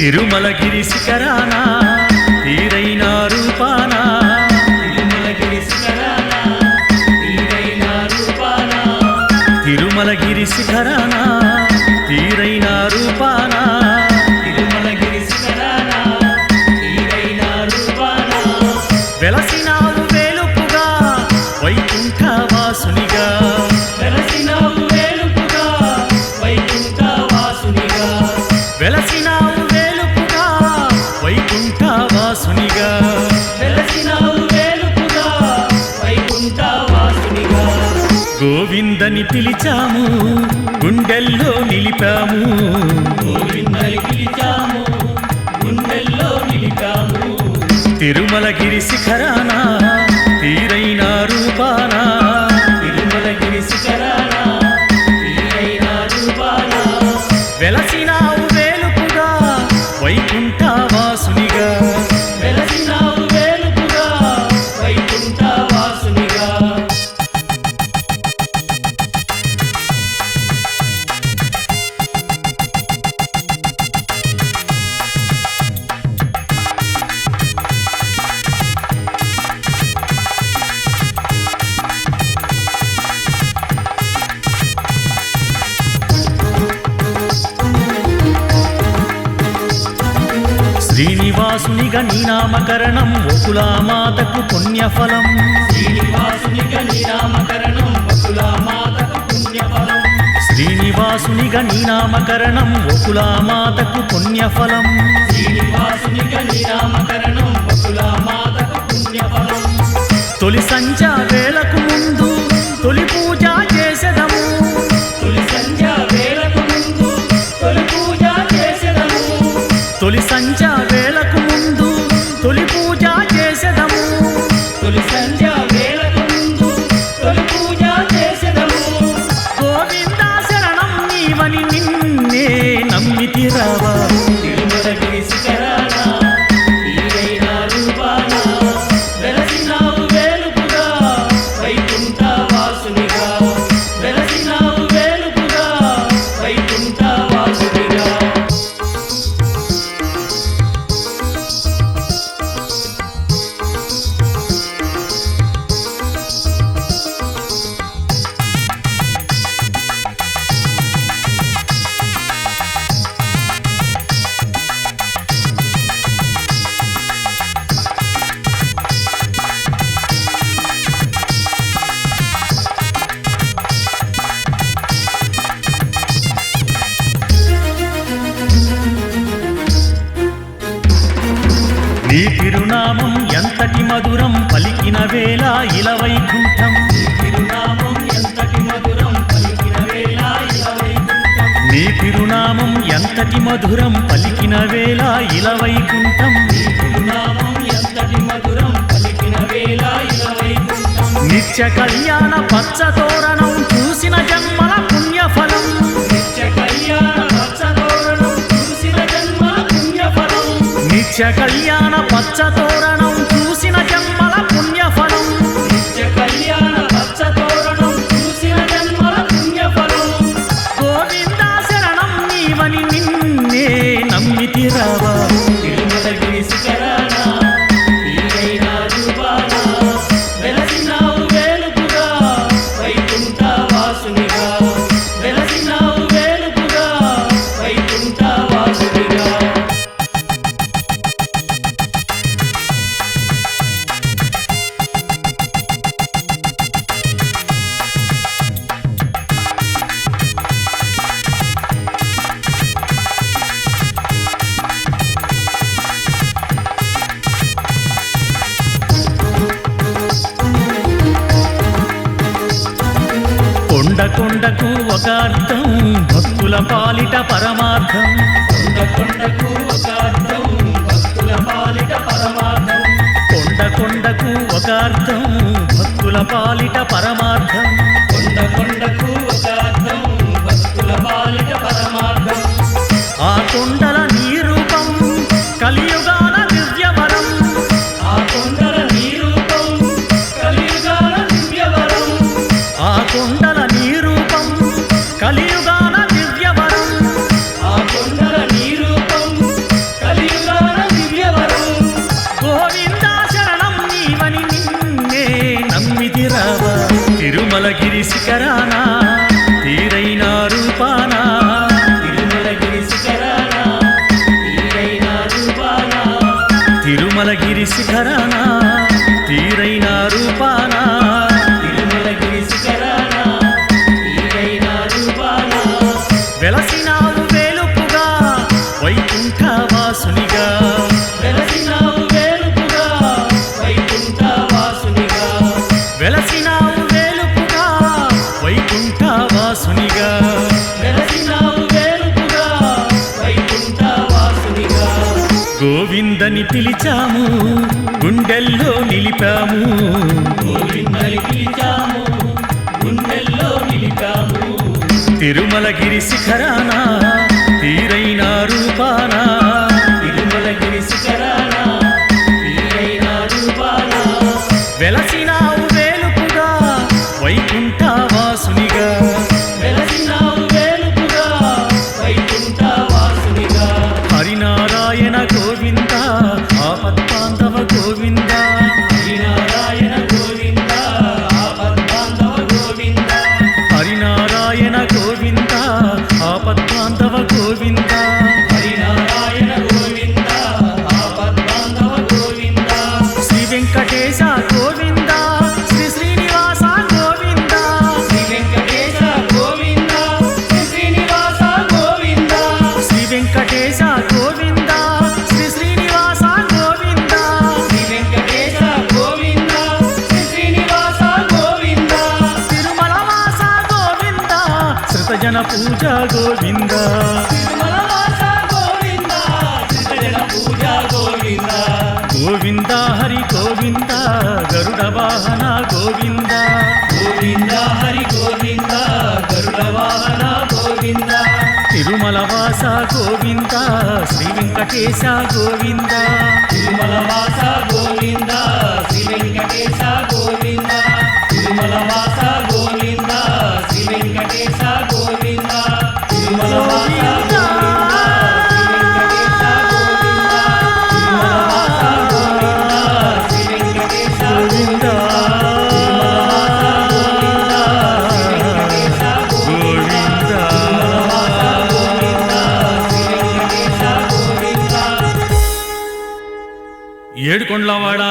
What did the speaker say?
తిరుమలగిరి శిఖరాన? తీరైన రూపాన? తిరుమలగిరి శిఖరాన? తీరైన రూపాన? తిరుమలగిరి శిఖరాన? తీరైన రూపాన? తిరుమలగిరి శిఖరాన? తీరైన రూపాన? వెలసినావు వేలుపుగా వైకుంఠ వాసునిగా వెలసినావు వేలుపుగా వైకుంఠ వాసునిగా పిలిచాము గుండెల్లో నిలిపాము. గోవిందని పిలిచాము గుండెల్లో నిలిపాము తిరుమలగిరి శిఖరాన తీరైన రూపాన తిరుమలగిరి శిఖరాన తీరైన రూపాన? వెలసినావు వేలుపుగా వైకుంఠ వాసునిగా. శ్రీనివాసునిగా నీ నామకరణం ఒకులామాతకు పుణ్యఫలం. శ్రీనివాసునిగా నీ నామకరణం మాతకు పుణ్యఫలం. శ్రీనివాసునిగా నీ నామకరణం ఒకులామాతకు పుణ్యఫలం. శ్రీనివాసునిగా నీ నామకరణం తిరునామం ఎంతటి మధురం పలికిన వేళ ఇలవైకుంఠం తిరునామం ఎంతటి మధురం పలికిన వేళ ఇలవైకుంఠం నీ తిరునామం ఎంతటి మధురం పలికిన వేళ ఇలవైకుంఠం తిరునామం ఎంతటి మధురం పలికిన వేళ ఇలవైకుంఠం నిత్య కళ్యాణ పచ్చ నిత్య కళ్యాణ పచ్చ తోరణం చూసిన జన్మ కొండకు ఒక అర్థం భక్తుల పాలిట పరమార్థం. కొండ కొండకు ఒక అర్థం భక్తుల పాలిట పరమార్థం. కొండ కొండకు ఒక అర్థం భక్తుల పాలిట పరమార్థం. కొండ గిరిసి తీరైన రూపానా? తిరుమల వెలసినాలు వేలుపుగా వైకుంఠ వాసుని గోవిందని పిలిచాము గుండెల్లో నిలిపాము. గోవిందని పిలిచాము గుండెల్లో నిలిపాము తిరుమలగిరి శిఖరానా తీరై ఆపత్తాంతవ గోవింద శ్రీనారాయణ గోవింద ఆపద్బాంధవ గోవింద హరినారాయణ గోవింద ఆపత్తాంతవ గోవిందా. పూజా గోవింద గోవింద హరి గోవింద గరుడ వాహన గోవింద. గోవింద హరి గోవింద గరుడ వాహన గోవింద. తిరుమల వాస గోవింద శ్రీ వెంకటేశ గోవింద. తిరుమల వాస గోవింద శ్రీ వెంకటేశ గోవింద. ಉಳ್ಳವಳ